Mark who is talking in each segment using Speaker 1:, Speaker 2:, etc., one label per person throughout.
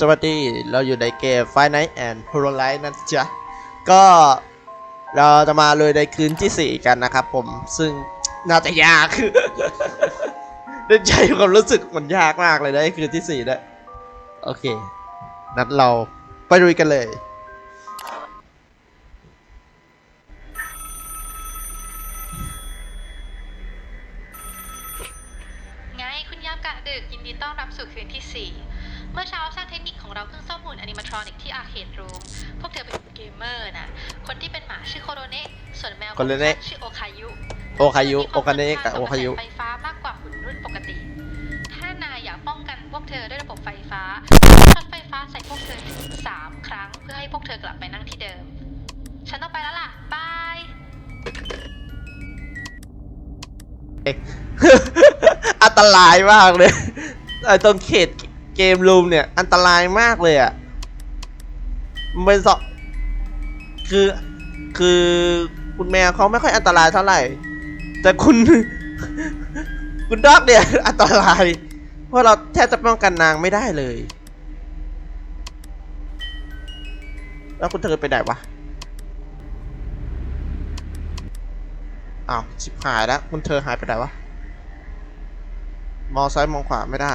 Speaker 1: สวัสดี เราอยู่ในเกม f i Nights and Hollow Light นะจ๊ะ ก็เราจะมาเลยในคืนที่ 4 กันนะครับผม ซึ่งน่าจะยากในใจความรู้สึกมันยากมากเลยนะคืนที่4เนี่ยโอเค นัดเราไปลุยกันเลย
Speaker 2: เมื่อเช้าช่างเทคนิคของเราเพิ่งซ่อมหุ่นแอนิม a ทรอนิกที่อาร์เคดรูม พวกเธอเป็นเกมเมอร์นะ คนที่เป็นหมาชื่อโคโรเนะส่วนแมวของ
Speaker 1: โคโรเนะ
Speaker 2: ฉันชื่อโอคายุ
Speaker 1: โอคายุ
Speaker 2: ซึ่งมี
Speaker 1: โอคาเนะกับ
Speaker 2: ว
Speaker 1: โอ
Speaker 2: ม
Speaker 1: คายุ
Speaker 2: สำคัญต่อกระแสไฟฟ้ามากกว่าหุ่นรุ่นปกติ ถ้านายอยากป้องกันพวกเธอด้วยระบบไฟฟ้าช็อตไฟฟ้าใส่พวกเธอถึงสามครั้ง เพื่อให้พวกเธอกลับไปนั่งที่เดิม ฉันต้องไปแล้วล่ะ บาย
Speaker 1: อันตรายมากเลยไอ้ตรงเขต เกมรูมเนี่ยอันตรายมากเลยอะมันเป็นสอคือคือคุณแมวเขาไม่ค่อยอันตรายเท่าไหร่ แต่คุณ คุณดอกเนี่ย อันตราย เพราะเราแทบจะป้องกันนางไม่ได้เลย แล้วคุณเธอไปไหนวะอ้าวชิบหายแล้ว คุณเธอหายไปไหนวะมองซ้ายมองขวาไม่ได้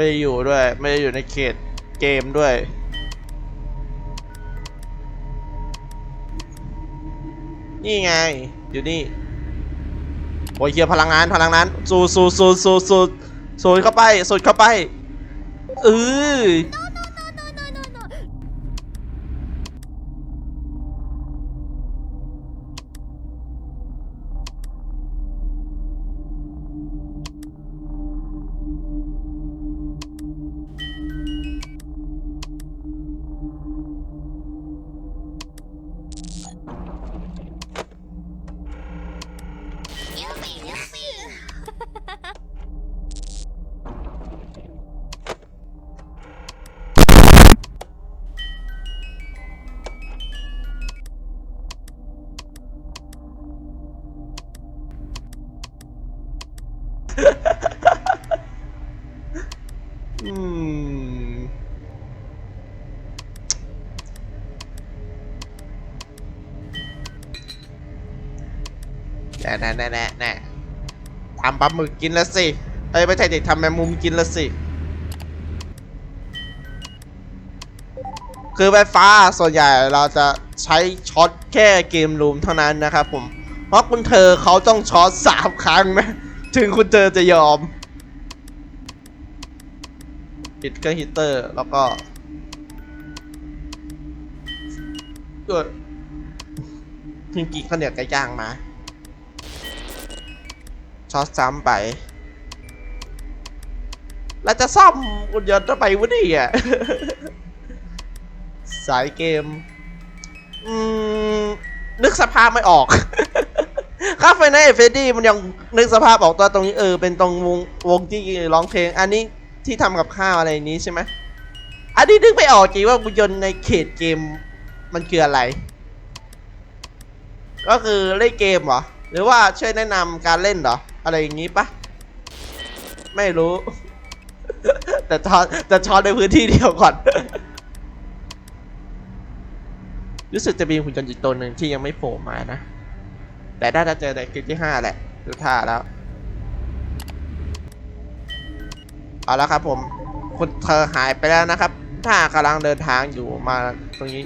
Speaker 1: ไม่ได้อยู่ด้วย ไม่ได้อยู่ในเขตเกมด้วยนี่ไง อยู่นี่ โอ้ยเกียพลังงาน พลังงานสูดสูดสูดสูดสูดสูดเข้าไป สูดเข้าไปเอออื แน่แน่แน่แน่ทำปลาหมึกกินแล้วสิ เอ้ยไม่ใช่เด็กทำแมงมุมกินแล้วสิ คือไฟฟ้าส่วนใหญ่เราจะใช้ช็อตแค่เกมรูมเท่านั้นนะครับผม เพราะคุณเธอเขาต้องช็อตสามครั้งนะ ถึงคุณเธอจะยอมปิดเครื่องฮีตเตอร์ แล้วก็เออเพิ่งกินข้าวเหนียวไก่ย่างมา ช็อตซ้ำไปแล้วจะซ่อมหุ่นยนต์ทำไมวะเนี่ยสายเกม อืม นึกสภาพไม่ออกข้าไฟในเฟดดี้มันยังนึกสภาพออกตัวตรงนี้เออ เป็นตรงวงวงที่ร้องเพลง อันนี้ที่ทำกับข้าวอะไรนี้ใช่ไหมอันนี้นึกไม่ออกจริงว่าหุ่นยนต์ในเขตเกมมันคืออะไร ก็คือเล่นเกมเหรอ หรือว่าช่วยแนะนำการเล่นเหรอ อะไรอย่างนี้ปะไม่รู้ แต่ทอนแต่ทอนในพื้นที่เดียวก่อน รู้สึกจะมีหุ่นยนต์อีกตัวหนึ่งที่ยังไม่โผล่มานะ แต่น่าจะเจอในคลิปที่ห้าแหละดูท่าแล้ว เอาละครับผมคุณเธอหายไปแล้วนะครับ ถ้ากำลังเดินทางอยู่มาตรงนี้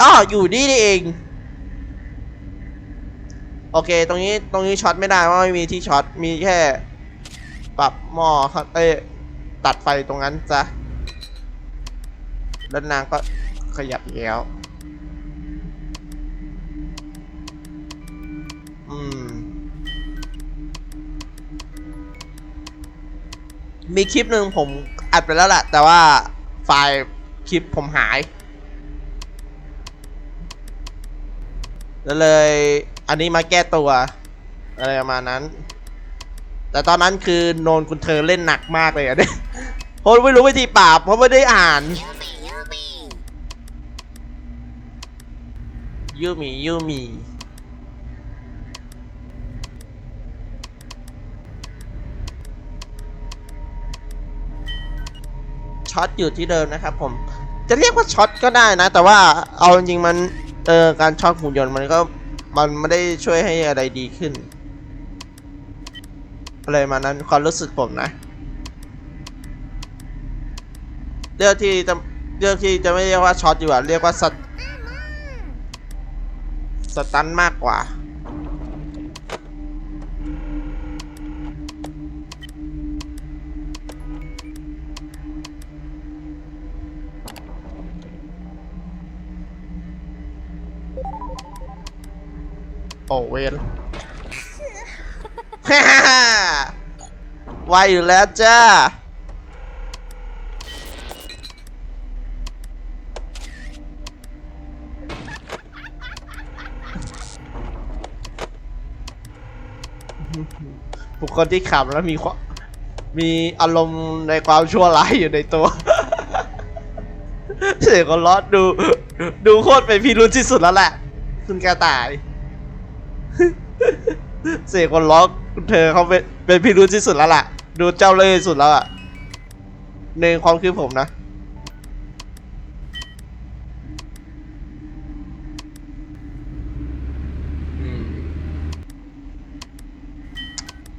Speaker 1: อ้ออยู่นี่นี่เอง โอเค ตรงนี้ตรงนี้ช็อตไม่ได้เพราะไม่มีที่ช็อตมีแค่ ปรับหม้อครับเอ้ตัดไฟตรงนั้นซะแล้วนางก็ขยับแล้ว อืม มีคลิปหนึ่งผมอัดไปแล้วแหละแต่ว่าไฟล์คลิปผมหาย แล้วเลย อันนี้มาแก้ตัว อะไรประมาณนั้น แต่ตอนนั้นคือโนนคุณเธอเล่นหนักมากเลยอะเนี่ยเพราะไม่รู้วิธีปราบเพราะไม่ได้อ่านยูมิยูมิช็อตอยู่ที่เดิมนะครับผม จะเรียกว่าช็อตก็ได้นะ แต่ว่าเอาจริงมัน เออการช็อตหุ่นยนต์มันก็ มันไม่ได้ช่วยให้อะไรดีขึ้น อะไรมานั้นความรู้สึกผมนะ เรื่องที่จะเรื่องที่จะไม่เรียกว่าช็อตอยู่อะเรียกว่าสตสตันมากกว่า โอเวนไวอยู่แล้วจ้าบุคคลที่ขำแล้วมีความมีอารมณ์ในความชั่วร้ายอยู่ในตัว เสียงคนล้อดู ดูโคตรเป็นพิรุธที่สุดแล้วแหละ คุณกระต่าย เสียงคนล้อคุณเธอเขาเป็นเป็นพิรุธที่สุดแล้วล่ะ ดูเจ้าเล่ห์สุดแล้วอะในความคิดผมนะอืม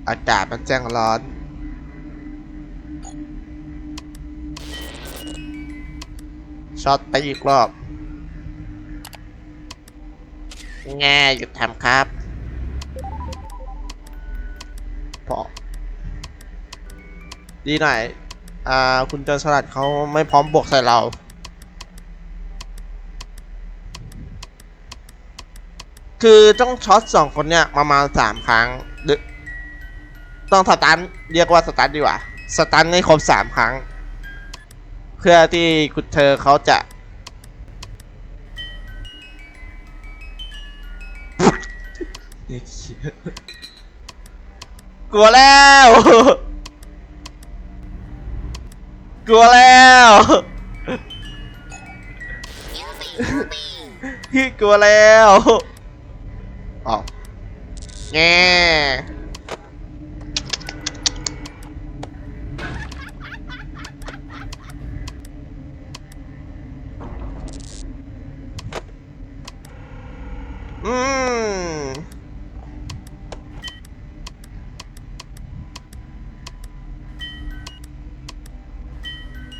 Speaker 1: อากาศมันแจ้งร้อน ช็อตไปอีกรอบ แง่หยุดทำครับ พอ ดีหน่อยอ่าคุณโจรสลัดเขาไม่พร้อมบวกใส่เรา คือต้องช็อตสองคนเนี่ยประมาณสามครั้งหรือต้องสตันเรียกว่าสตันดีกว่าสตันให้ครบสามครั้ง เพื่อที่คุณเธอเขาจะ กลัวแล้ว กลัวแล้วพี่กลัวแล้วอ๋อแง่อืม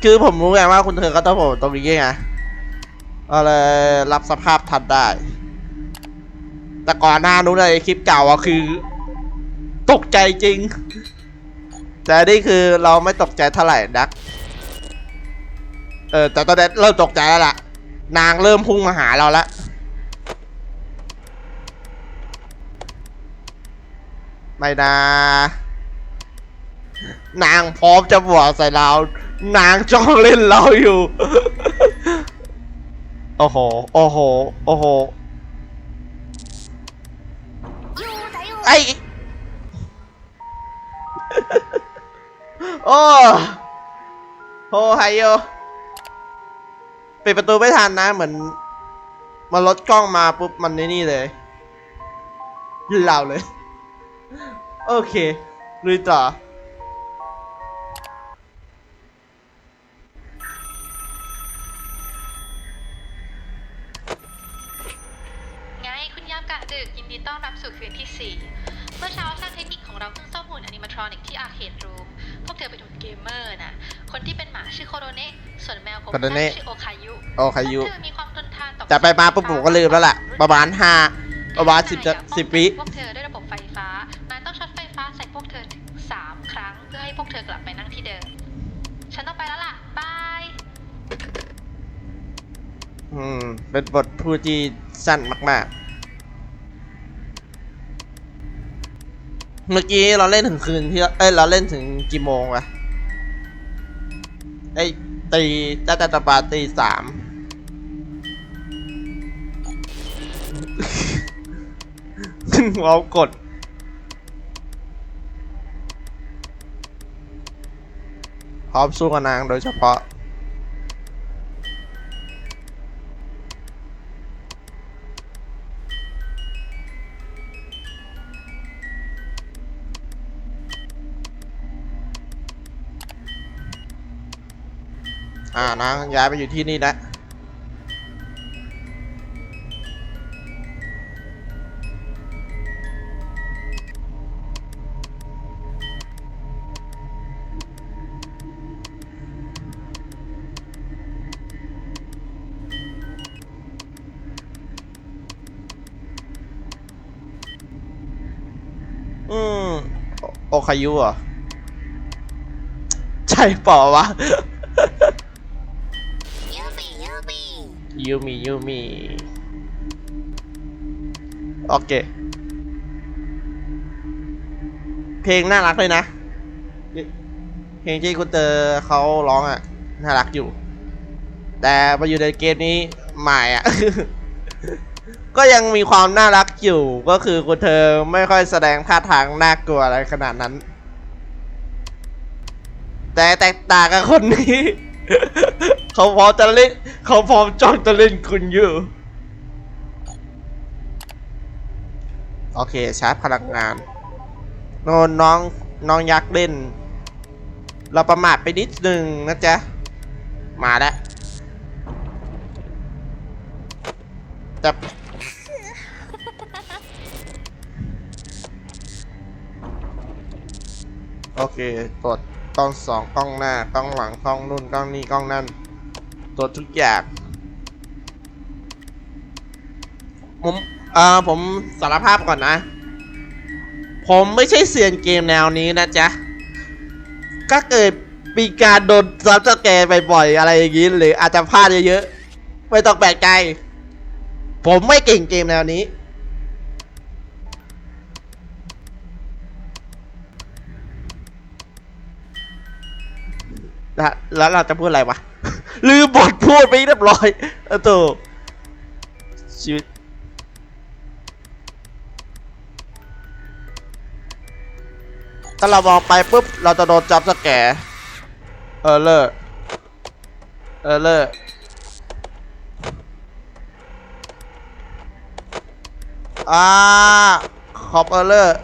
Speaker 1: คือผมรู้ไงว่าคุณเธอก็ต้องผมตรงนี้ไงก็เลยรับสภาพทันได้ แต่ก่อนหน้านู้นในคลิปเก่าอะคือ ตกใจจริง แต่นี่คือเราไม่ตกใจเท่าไหร่นัก เออ แต่ตอนนี้เริ่มตกใจแล้วล่ะ นางเริ่มพุ่งมาหาเราแล้วไม่นะนางพร้อมจะบวกใส่เรา นางจ้องเล่นเราอยู่ โอ้โห โอ้โห โอ้โห ไอโอ้โหไฮโยปิดประตูไม่ทันนะ เหมือนมันลดกล้องมาปุ๊บ มันในนี่เลยเราเลย โอเคลุยต่อ
Speaker 2: ทรอนิกที่อาร์เคดรูม พวกเธอเป็นหุ่นเกมเมอร์นะ คนที่เป็นหมาชื่อโคโรเนะส่วนแมวผม
Speaker 1: โคโรเนะ
Speaker 2: ชื่อโอคายุ
Speaker 1: โอคายุ
Speaker 2: พวกเธอมีความทนทานต่อ
Speaker 1: จะไปมาปุ๊บผมก็ลืมแล้วล่ะ ประมาณห้าประมาณสิบจะสิบวิ
Speaker 2: พวกเธอด้วยระบบไฟฟ้านายต้องช็อตไฟฟ้าใส่พวกเธอถึง3ครั้ง เพื่อให้พวกเธอกลับไปนั่งที่เดิม ฉันต้องไปแล้วล่ะ บาย
Speaker 1: อืม เป็นบทพูดที่สั้นมาก ๆ เมื่อกี้เราเล่นถึงคืนที่เอ้ยเราเล่นถึงกี่โมงวะไอ้ตีจ้าจ้าตาปาตีสามขึ้นหัวกดพร้อมสู้กับนางโดยเฉพาะ อ่านางย้ายไปอยู่ที่นี่แล้วอืม โอคายุเหรอ ใช่เปล่าวะ ยูมิโอเค เพลงน่ารักเลยนะ เพลงที่คุณเตอร์เขาร้องอะ น่ารักอยู่ แต่มาอยู่ในเกมนี้ใหม่อะ ก็ยังมีความน่ารักอยู่ ก็คือคุณเธอไม่ค่อยแสดงท่าทางน่ากลัวอะไรขนาดนั้น แต่แตกต่างกับคนนี้ เขาพร้อมจะเล่น เขาพร้อมจ้องจะเล่นคุณอยู่ โอเคชาร์จพลังงานโนนน้องน้องยักษ์เล่น เราประมาทไปนิดนึงนะจ๊ะ มาแล้วแต่โอเคตรวจกล้องสองกล้องหน้ากล้องหลังกล้องนู่นกล้องนี่กล้องนั่น ตรวจทุกอย่างผมเอ่อผมสารภาพก่อนนะ ผมไม่ใช่เซียนเกมแนวนี้นะจ๊ะ ก็เกิดมีการโดนซับสแกร์บ่อยๆอะไรอย่างนี้ หรืออาจจะพลาดเยอะๆ ไม่ต้องแปลกใจ ผมไม่เก่งเกมแนวนี้แล้วเราจะพูดอะไรวะ ลืมบทพูดไปเรียบร้อยเออโตชีวิตถ้าเรามองไปปุ๊บ เราจะโดนจับสแกเออเลอร์เออเลอร์อ่าขอบเออเลอร์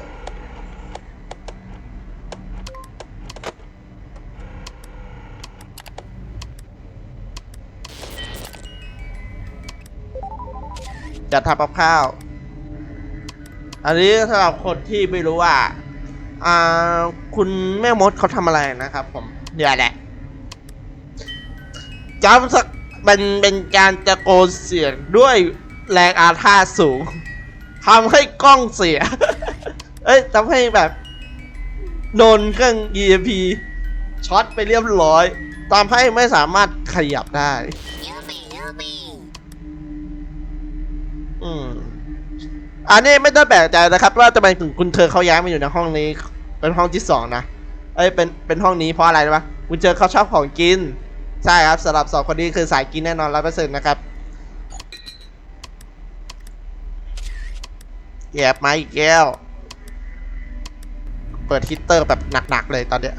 Speaker 1: จะทำกับข้าว อันนี้สำหรับคนที่ไม่รู้ว่าอ่าคุณแม่มดเขาทำอะไรนะครับ ผมเดี๋ยวแหละจำสักเป็นเป็นการตะโกนเสียงด้วยแรงอาฆาตสูงทำให้กล้องเสีย เอ้ยทำให้แบบ โดนเครื่อง EMP ช็อตไปเรียบร้อยทำให้ไม่สามารถขยับได้ อืมอันนี้ไม่ต้องแปลกใจนะครับ ว่าจะเป็นถึงคุณเธอเขาย้ายมาอยู่ในห้องนี้ เป็นห้องที่สองนะเอ้ยเป็นเป็นห้องนี้เพราะอะไรรู้ปะคุณเจอเขาชอบของกิน ใช่ครับสำหรับสองคนนี้คือสายกินแน่นอนร้อยเปอร์เซ็นต์นะครับแยบมาอีกแก้ว เปิดฮีตเตอร์แบบหนักๆเลยตอนเนี้ย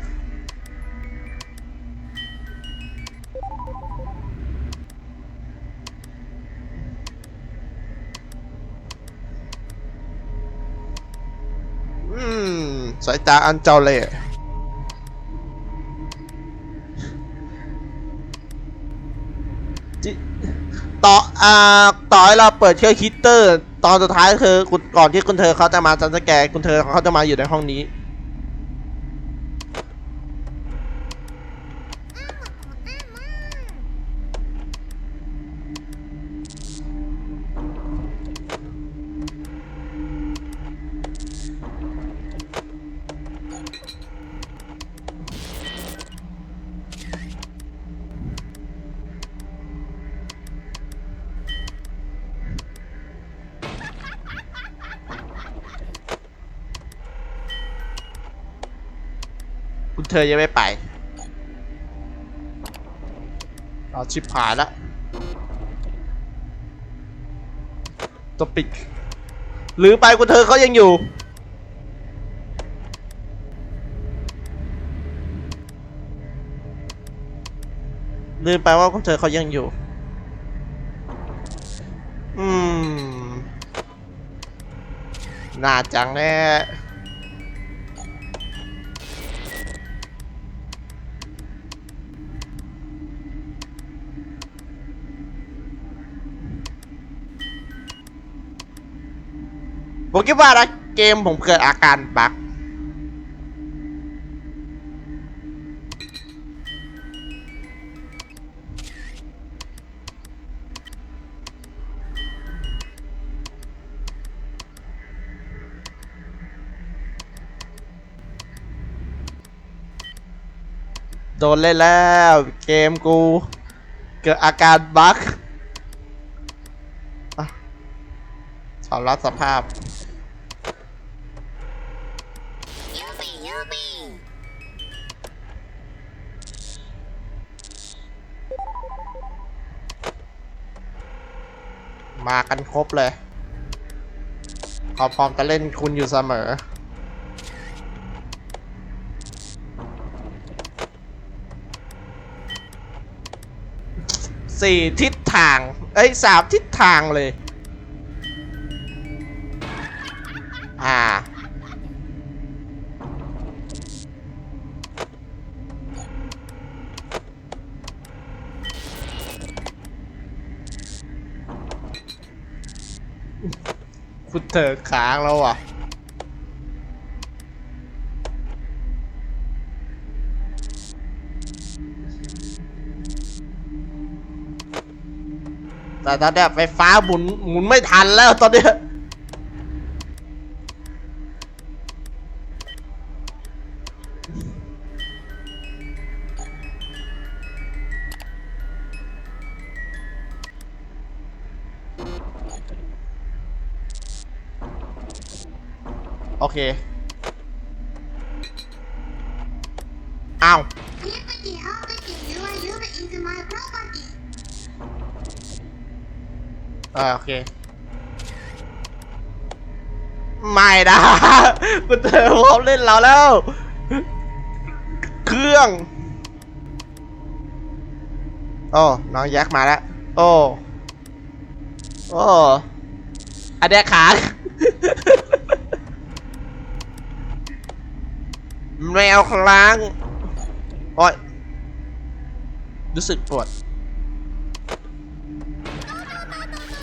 Speaker 1: สายตาอันเจ้าเล่ห์จิต่ออ่าต่อให้เราเปิดเครื่องฮิตเตอร์ ตอนสุดท้ายคือคุณก่อนที่คุณเธอเขาจะมาจันสแกร์คุณเธอเขาจะมาอยู่ในห้องนี้ เธอยังไม่ไปเอาชิบหายละตัวปิดหรือไปคุณเธอเขายังอยู่ลืมไปว่าคุณเธอเขายังอยู่ อืม น่าจังแน่ ผมคิดว่านะเกมผมเกิดอาการบั๊กโดนเล่นแล้วเกมกู เกิดอาการบั๊กอะสอนรับสภาพ มากันครบเลยเขาพร้อมจะเล่นคุณอยู่เสมอ สี่ทิศทาง เอ้ยสามทิศทางเลย คุณเธอค้างแล้วอะแต่ตอนเนี้ยไฟฟ้าหมุนหมุนไม่ทันแล้วตอนเนี้ย อเคอ้าวเออโอเค ไม่นะคุณเธอพร้อมเล่นเราแล้ว เครื่อง โอ้ น้องยักษ์มาแล้ว โอ้ โอ้อันเนี้ยขา แมวครั้งโอ้ยรู้สึกปวด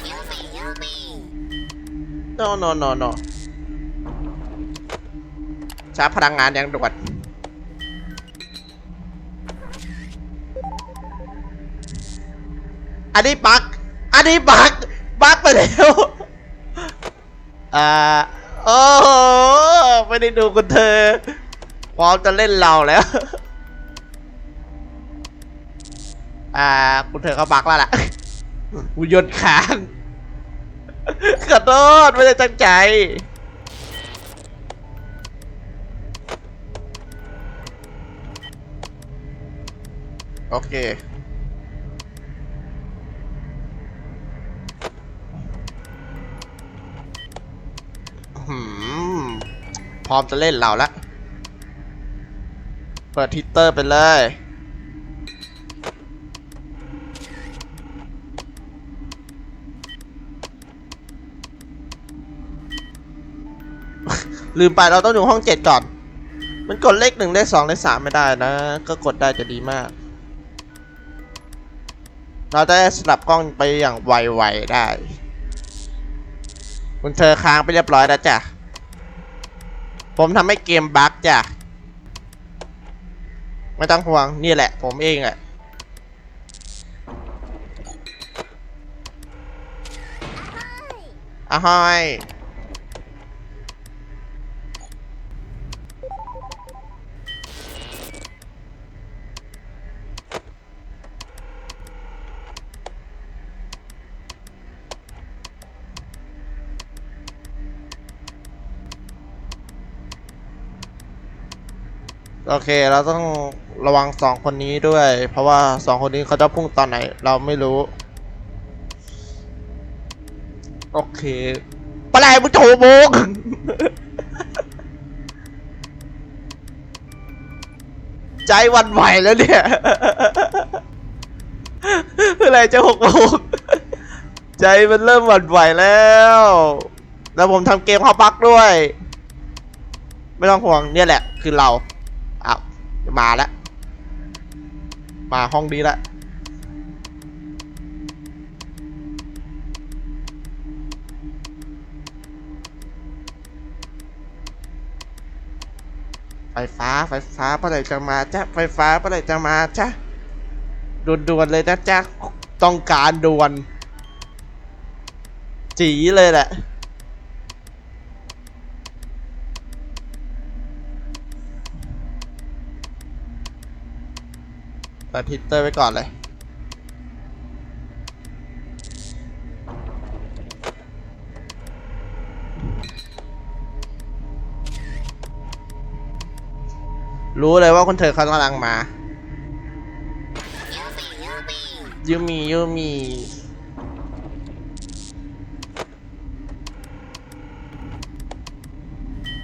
Speaker 3: Yuppie, yuppie!
Speaker 1: no no no no ชาร์จพลังงานยังด่วนอันนี้บักอันนี้บักบักไปแล้วอ่าโอ้ไม่ได้ดูคุณเธอ พร้อมจะเล่นเราแล้ว อ่า คุณเธอเขาบักแล้วล่ะหุ่นยนต์ค้างขอโทษไม่ได้ตั้งใจ โอเคหืมพร้อมจะเล่นเราแล้ว เปิดทิตเตอร์ไปเลย ลืมไปเราต้องดูห้องเจ็ดก่อน มันกดเลขหนึ่งเลขสองเลขสามไม่ได้นะ ก็กดได้จะดีมาก เราจะได้สลับกล้องไปอย่างไวๆได้ คุณเธอค้างไปเรียบร้อยแล้วจ้ะ ผมทำให้เกมบั๊กจ้ะ ไม่ต้องห่วง นี่แหละ ผมเองอะอะฮอย โอเคเราต้องระวังสองคนนี้ด้วย เพราะว่าสองคนนี้เขาจะพุ่งตอนไหน เราไม่รู้ โอเคปลาไหลมึงโถโมใจวันไหวแล้วเนี่ยอะไรจะหกโมงใจมันเริ่มหวั่นไหวแล้ว แล้วผมทำเกมเข้าบักด้วย ไม่ต้องห่วงเนี่ยแหละ คือเรา มาแล้ว มาห้องนี้ละไฟฟ้าไฟฟ้าเมื่อไหร่จะมาจ้ะไฟฟ้าเมื่อไหร่จะมาจ้ะด่วนๆเลยนะจ๊ะต้องการด่วนจีเลยแหละ เปิดฮิตเตอร์ไว้ก่อนเลยรู้เลยว่าคนเธอเขากำลังมา ยูมียูมี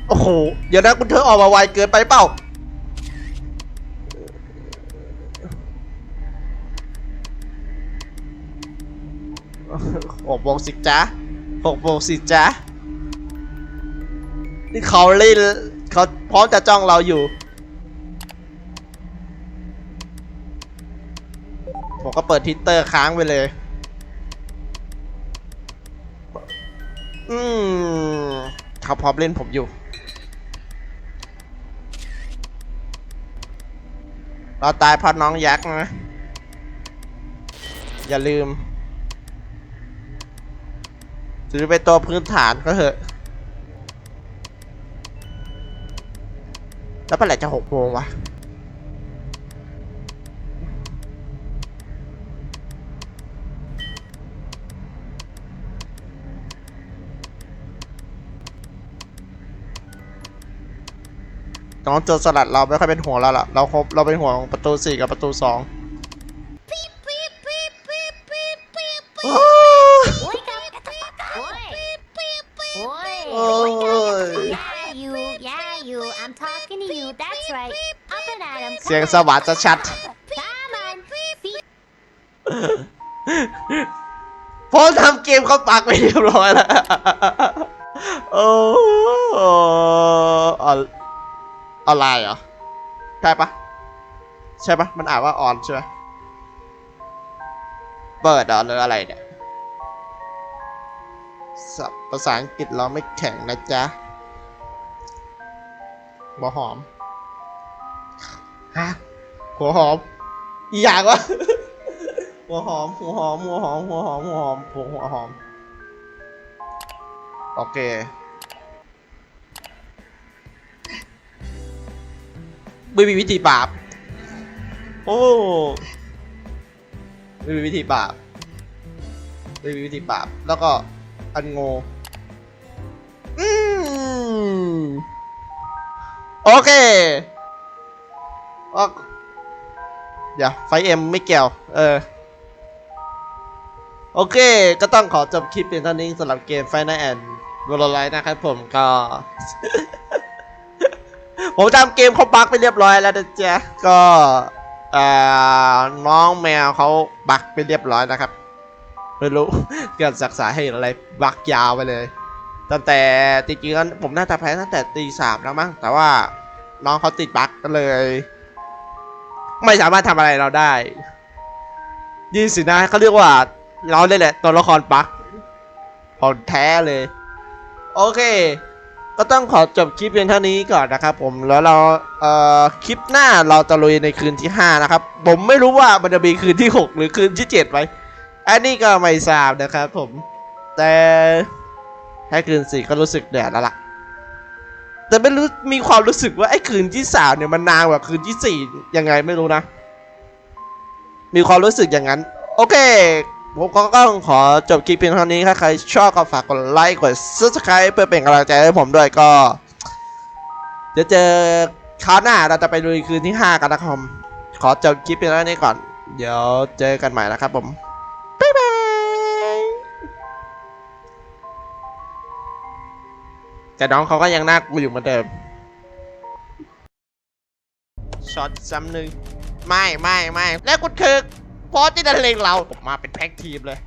Speaker 1: โอ้โห เดี๋ยวนะคุณเธอออกมาไวเกินไปเปล่า หกโมงสิจ๊ะหกโมงสิจ๊ะนี่เขาเล่นเขาพร้อมจะจ้องเราอยู่ผมก็เปิดทิตเตอร์ค้างไปเลย อืมเขาพร้อมเล่นผมอยู่ เราตายเพราะน้องยักษ์นะ อย่าลืม ถือเป็นตัวพื้นฐานก็เถอะ แล้วเมื่อไหร่จะหกโมงวะน้องโจรสลัดเราไม่ค่อยเป็นห่วงเราละเราครบเราเป็นห่วงประตูสี่กับประตูสอง เสียงสวัสดิ์จะชัดพราะทำเกมเขาปักไปเรียบร้อยแล้ว โอ้อะอะไรเหรอ ใช่ปะใช่ปะมันอ่านว่าออนใช่ไหมเปิดเหรอหรืออะไรเนี่ยภาษาอังกฤษเราไม่แข็งนะจ๊ะหัวหอม ฮะหัวหอม อีอย่างวะหัวหอม หัวหอม หัวหอม หัวหอม หัวหอมหัวหัวหอม โอเค ไม่มีวิธีปราบ โอ้ไม่มีวิธีปราบไม่มีวิธีปราบ แล้วก็อันโงอืมโอเค เดี๋ยวไฟเอ็มไม่เกี่ยว เออ โอเค ก็ต้องขอจบคลิปเพียงเท่านี้สำหรับเกมไฟน a แอนด์วอลไลท์นะครับผมก็ ผมทำเกมเขาบักไปเรียบร้อยแล้วนะจ๊ะ ก็เอ่อน้องแมวเขาบักไปเรียบร้อยนะครับ ไม่รู้เกิดจากสาเหตุอะไรบักยาวไปเลย ตั้งแต่จริงๆแล้วผมน่าจะแพ้ตั้งแต่ตีสามแล้วมั้งแต่ว่าน้องเขาติดบักก็เลย ไม่สามารถทำอะไรเราได้ ยี่สินะเขาเรียกว่า เราได้แหละตัวละครบั๊กของแท้เลย โอเค ก็ต้องขอจบคลิปเพียงเท่านี้ก่อนนะครับผมแล้วเราเอ่อคลิปหน้าเราจะลุยในคืนที่ 5 นะครับ ผมไม่รู้ว่ามันจะมีคืนที่ 6 หรือคืนที่7ไหมอันนี้ก็ไม่ทราบนะครับผมแต่ถ้าคืนสี่ก็รู้สึกแดดแล้วล่ะ แต่ไม่รู้มีความรู้สึกว่าไอ้คืนที่สามเนี่ยมันนานกว่าคืนที่สี่ยังไงไม่รู้นะ มีความรู้สึกอย่างนั้น โอเค ผมก็ต้องขอจบคลิปเพียงเท่านี้ถ้าใครชอบก็ฝากกดไลค์กด subscribe เพื่อเป็นกำลังใจให้ผมด้วยก็เดี๋ยวเจอคราวหน้าเราจะไปดูคืนที่5กันนะครับขอจบคลิปเพียงเท่านี้ก่อน เดี๋ยวเจอกันใหม่นะครับผม บ๊ายบาย แต่น้องเขาก็ยังน่ากลัวอยู่เหมือนเดิมช็อตซ้ำหนึ่งไม่ไม่ไม่แล้วกูถึกพร้อที่จะเลงเรามาเป็นแพ็กทีมเลย